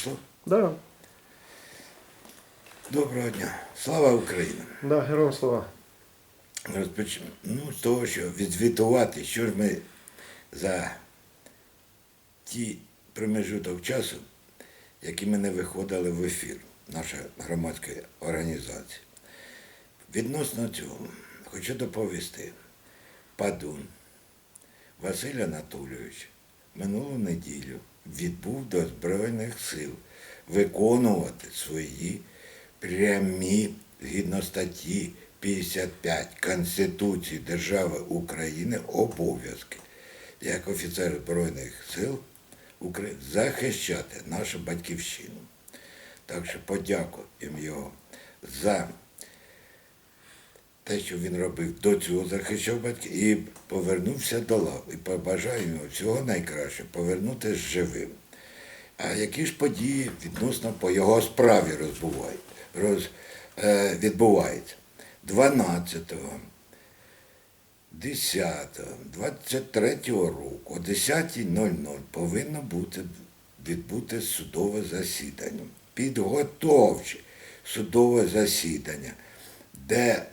Пішло? Да, Доброго дня. Слава Україні! да, героям слова. Розпочнемо ну, з того, що відзвітувати, що ж ми за ті промежуток часу, які ми не виходили в ефір, наша громадська організація. Відносно цього хочу доповісти. Падун Василь Анатолійович минулу неділю відбув до Збройних сил виконувати свої прямі згідно статті 55 Конституції Держави України обов'язки як офіцер Збройних сил захищати нашу батьківщину. Так що подякуємо його за те, що він робив до цього, захищав батьків і повернувся до лав. І побажаю йому всього найкраще повернутися живим. А які ж події відносно по його справі розбувають, роз, е, відбуваються? 12 10 23 року о 10.00 повинно бути відбути судове засідання. Підготовче судове засідання, де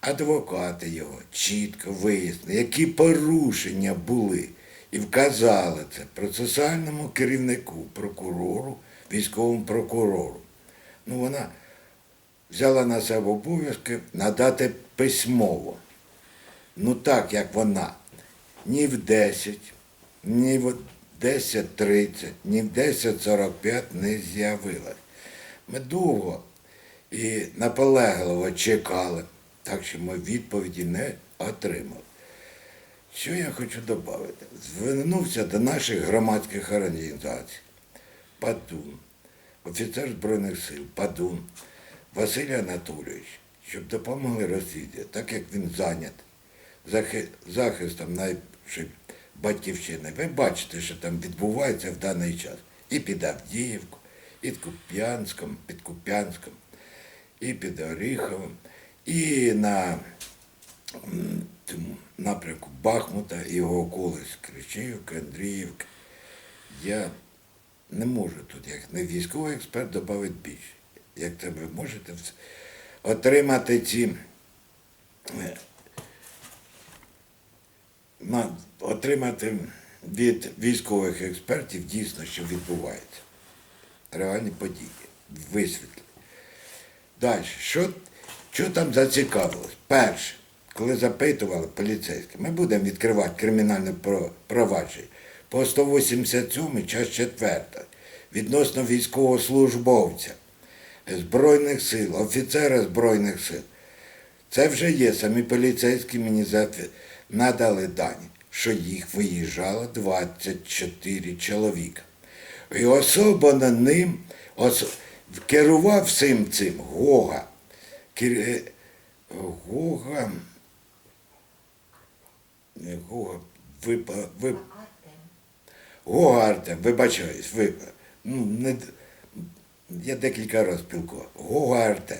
адвокати його чітко вияснили, які порушення були, і вказали це процесуальному керівнику, прокурору, військовому прокурору. Ну, вона взяла на себе обов'язки надати письмово. Ну так, як вона, ні в 10, ні в 10.30, ні в 10.45 не з'явилась. Ми довго і наполегливо чекали, так що ми відповіді не отримали. Що я хочу додати? Звернувся до наших громадських організацій. Падун, офіцер Збройних сил, Падун, Василь Анатолійович, щоб допомогли розвідці, так як він зайнятий захи- захистом нашої батьківщини. Ви бачите, що там відбувається в даний час. І під Авдіївку, і під Куп'янськом, під Куп'янськом, і під Оріховим, і на м, цьому напрямку Бахмута його околиць Кричівки, Андріївки. Я не можу тут, як не військовий експерт, додати більше. Як це ви можете отримати ці е, отримати від військових експертів дійсно, що відбувається. Реальні події, висвітлі. Далі, що, що там зацікавилось? Перше, коли запитували поліцейські, ми будемо відкривати кримінальне провадження по 187 час 4 відносно військовослужбовця Збройних сил, офіцера Збройних сил. Це вже є. Самі поліцейські мені надали дані, що їх виїжджало 24 чоловіка. І особо на ним керував всім цим Гога. Гога. Не Гога. Випа, вип, Гога Артем, вибачаюсь, випа. Ну, не, я декілька разів спілкував. Гога Артем.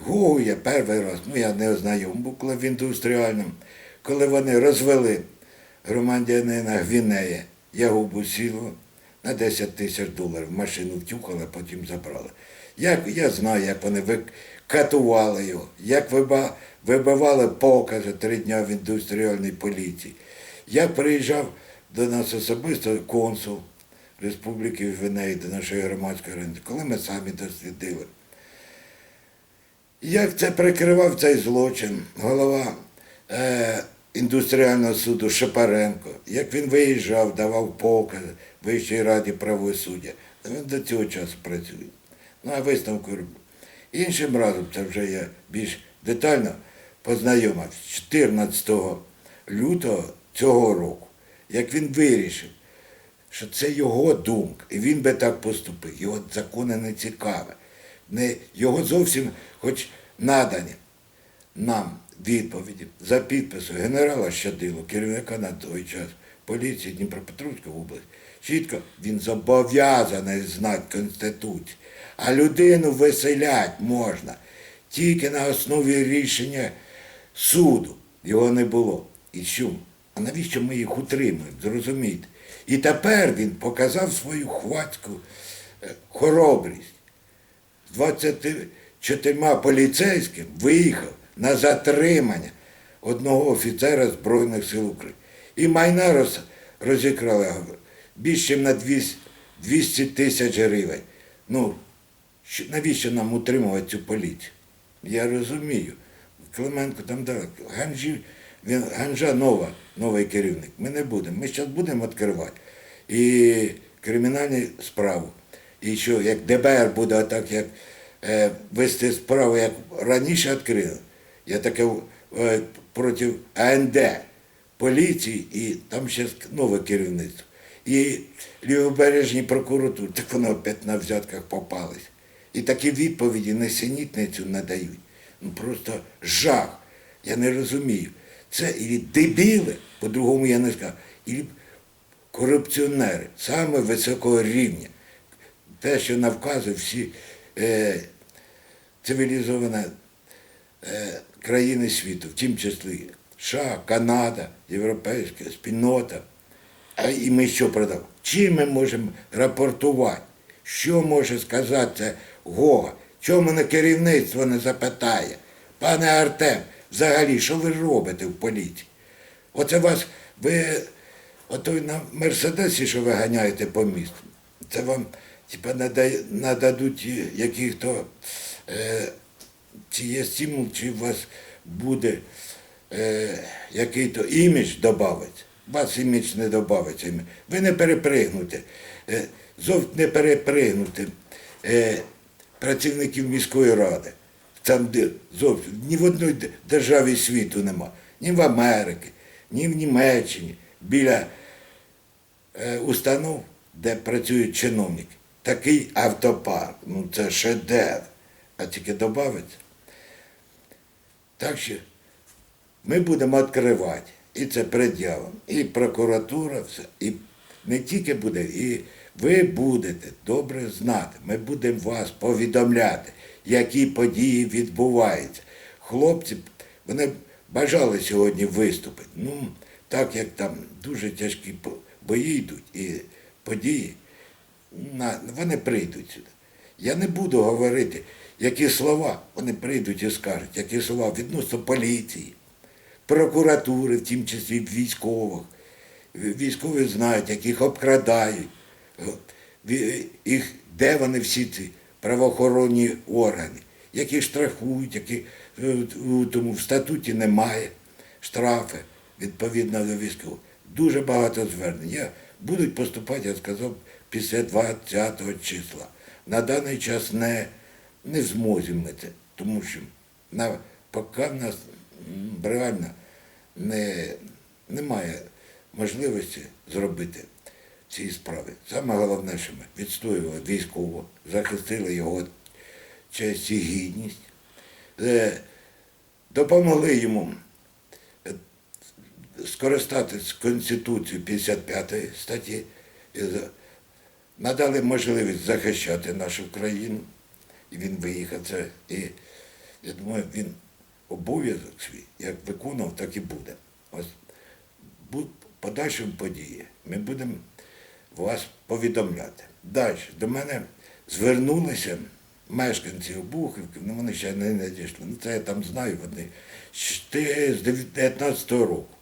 Гогу я перший раз, ну я не ознайом був, коли в індустріальному, коли вони розвели громадянина Гвінея Ягубу Сілу на 10 тисяч доларів. Машину втюхали, потім забрали. Як, я знаю, як вони катували його, як вибивали покази три дня в індустріальній поліції. Як приїжджав до нас особисто консул Республіки Гвінеї, до нашої громадської організації, коли ми самі дослідили. Як це прикривав цей злочин голова е, індустріального суду Шапаренко, як він виїжджав, давав покази Вищій раді правосуддя, він до цього часу працює. Ну, а висновку. Іншим разом це вже я більш детально познайомився 14 лютого цього року, як він вирішив, що це його думка, і він би так поступив. Його закони не цікаві. Не, його зовсім, хоч надані нам відповіді за підписом генерала Щадило, керівника на той час поліції Дніпропетровської області, чітко він зобов'язаний знати Конституцію. А людину виселять можна тільки на основі рішення суду. Його не було. І що? А навіщо ми їх утримуємо? Зрозумійте. І тепер він показав свою хватку е, хоробрість. З 24 поліцейським виїхав на затримання одного офіцера Збройних сил України. І майна роз, розікрали більше на 200 200 тисяч гривень. Ну, що- навіщо нам утримувати цю поліцію? Я розумію. Клименко там дав. Ганжі, він, Ганжа нова, новий керівник. Ми не будемо. Ми зараз будемо відкривати. І кримінальну справу. І що, як ДБР буде отак, як е, вести справу, як раніше відкрили. Я таке е, проти АНД, поліції, і там ще нове керівництво. І лівобережній прокуратурі, так вони опять на взятках попались. І такі відповіді несенітницю надають. Ну просто жах. Я не розумію. Це і дебіли, по-другому я не скажу, і корупціонери саме високого рівня. Те, що навказує всі е, цивілізовані е, країни світу, в тім числі США, Канада, Європейська спільнота. А і ми що продамо? Чим ми можемо рапортувати? Що може сказати Гога? Чому мене керівництво не запитає? Пане Артем, взагалі, що ви робите в поліції? Оце вас, ви, отой на Мерседесі, що ви ганяєте по місту, це вам типа, нададуть яких-то, е, чи є стимул, чи у вас буде е, який-то імідж додається. Вас імідж не додається. Ви не перепригнете, е, зовсім не перепригнете е, працівників міської ради. Там, де зовсім ні в одній державі світу нема, ні в Америці, ні в Німеччині, біля е, установ, де працюють чиновники. Такий автопарк, ну це шедевр. А тільки додається. Так що ми будемо відкривати. І це пред'явом, і прокуратура, все. І не тільки буде, і ви будете добре знати. Ми будемо вас повідомляти, які події відбуваються. Хлопці, вони бажали сьогодні виступити. Ну, так як там дуже тяжкі бої йдуть і події, вони прийдуть сюди. Я не буду говорити, які слова вони прийдуть і скажуть, які слова відносно поліції, прокуратури, в тім числі військових. Військові знають, як їх обкрадають, їх, де вони всі ці правоохоронні органи, які штрафують, які е, тому в статуті немає штрафи відповідно до військових. Дуже багато звернень. Я будуть поступати, я сказав, після 20 числа. На даний час не, не змозі ми це, тому що на, поки в нас реально не, немає можливості зробити ці справи. Саме головне, що ми відстоювали військово, захистили його честь і гідність, е, допомогли йому е, скористатись Конституцією 55 статті, надали можливість захищати нашу країну. І він виїхав це. І я думаю, він обов'язок свій як виконував, так і буде. Ось подальшим події ми будемо вас повідомляти. Далі до мене звернулися мешканці Обухівки, ну вони ще не надійшли. Ну це я там знаю, вони ще з 19-го року.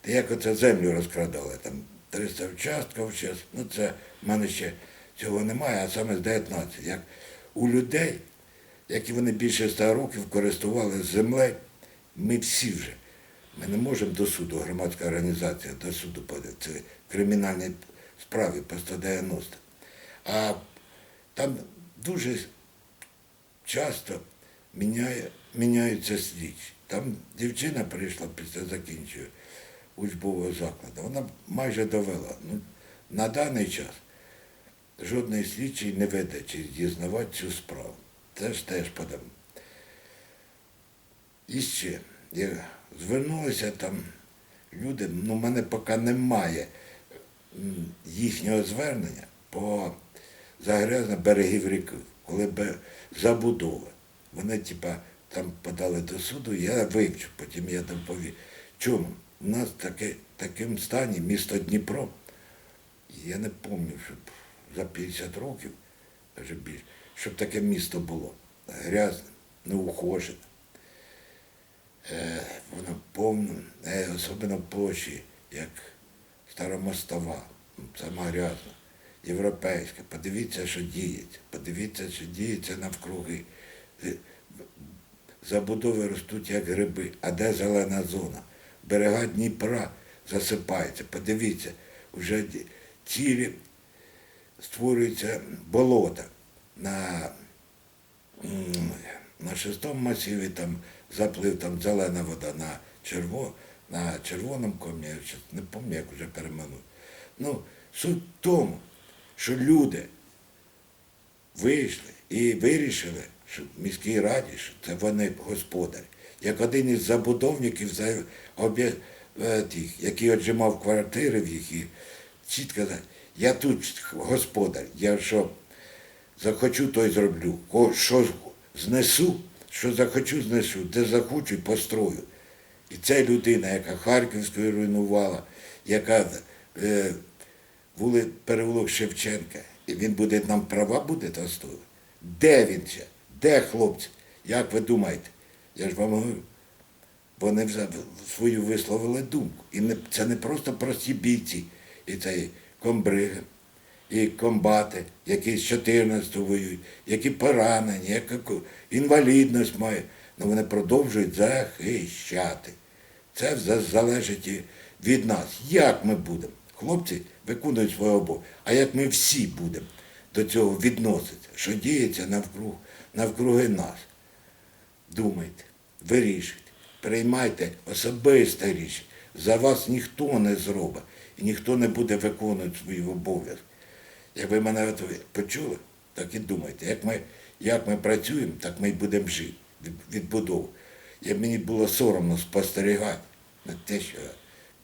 Та як оце землю розкрадали, там 300 участків зараз, ну це в мене ще цього немає, а саме з 19. Як у людей, які вони більше 100 років користувалися землею, ми всі вже. Ми не можемо до суду, громадська організація до суду подати. Це кримінальні справи по 190. А там дуже часто міняє, міняються слідчі. Там дівчина прийшла після закінчення учбового закладу. Вона майже довела. Ну, на даний час жодний слідчий не веде чи дізнавати цю справу. Це ж теж подамо. І ще, я звернулися там люди, ну мене поки немає їхнього звернення по загрязно берегів ріки, коли забудова. Вони типа там подали до суду, я вивчу, потім я доповім. Чому? У нас таке, таким стані місто Дніпро, я не пам'ятаю, щоб за 50 років Каже, більше. Щоб таке місто було грязне, неухожене. Е, воно повне, е, особливо площі, як Старомостова, сама грязна, європейська. Подивіться, що діється. Подивіться, що діється навкруги. Забудови ростуть як гриби. А де зелена зона? Берега Дніпра засипаються. Подивіться, вже цілі створюються болота на, на шестому масиві там заплив там зелена вода на черво, на червоному комі, я не пам'ятаю, як вже переманув. Ну, суть в тому, що люди вийшли і вирішили, що в міській раді, що це вони господарі. Як один із забудовників, е, який отжимав квартири в їх, і чітко сказав, я тут господар, я що захочу, то й зроблю. Що знесу, що захочу, знесу, де захочу, построю. І це людина, яка Харківську руйнувала, яка е, вули, переулок Шевченка, і він буде нам права буде достоювати. Де він ще? Де хлопці? Як ви думаєте? Я ж вам говорю, вони свою висловили думку. І не, це не просто прості бійці, і це і комбриги, і комбати, які з 14 воюють, які поранені, які інвалідність мають. Ну вони продовжують захищати. Це залежить від нас. Як ми будемо? Хлопці виконують свою обов'язок. А як ми всі будемо до цього відноситися, що діється навкруг, навкруги нас? Думайте, вирішуйте, приймайте особисте рішення. За вас ніхто не зробить і ніхто не буде виконувати свої обов'язки. Як ви мене почули, так і думайте. Як ми, як ми працюємо, так ми й будемо жити від, відбудову. Як мені було соромно спостерігати те, що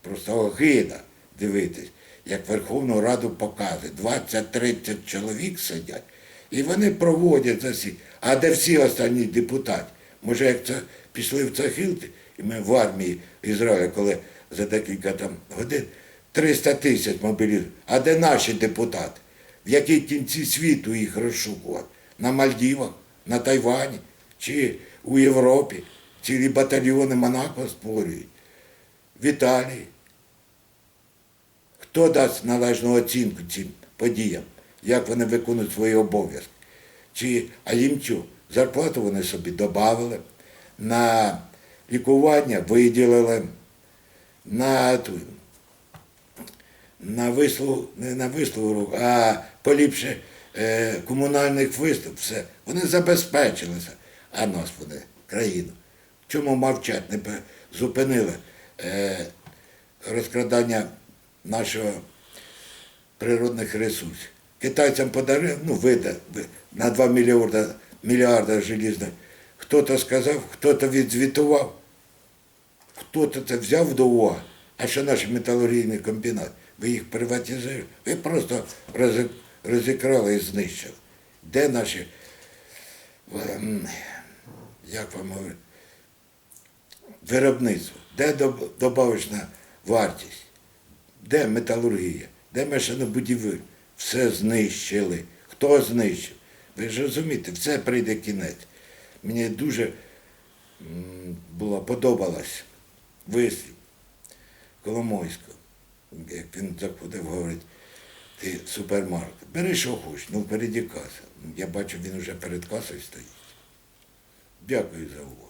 просто огида дивитись, як Верховну Раду показує, 20-30 чоловік сидять, і вони проводять засі. А де всі останні депутати? Може, як це пішли в Цахилти, і ми в армії Ізраїля, коли за декілька там годин 300 тисяч мобілізують. А де наші депутати? В якій кінці світу їх розшукувати? На Мальдівах, на Тайвані чи у Європі? Цілі батальйони Монако створюють. В Італії. Хто дасть належну оцінку цим подіям, як вони виконують свої обов'язки? Чи, а їм що? Зарплату вони собі додали, на лікування виділили, на, на вислугу, не на вислугу, а поліпше е, комунальних виступ, все. Вони забезпечилися, а нас вони, країну. Чому мовчать, не зупинили розкрадання нашого природних ресурсів. Китайцям подарили, ну, вида, на 2 мільярда, мільярда желізних. Хто-то сказав, хто-то відзвітував, хто-то це взяв до уваги. А що наш металургійний комбінат? Ви їх приватизуєте? Ви просто розікрали і знищили. Де наші, як вам говорити, виробництво? Де добавочна вартість? Де металургія? Де машинобудівель? Все знищили. Хто знищив? Ви ж розумієте, все прийде кінець. Мені дуже м, було подобалось вислів Коломойського. Як він заходив, говорить, ти супермаркет, бери, що хочеш, ну впереді каса. Я бачу, він вже перед касою стоїть. Дякую за увагу.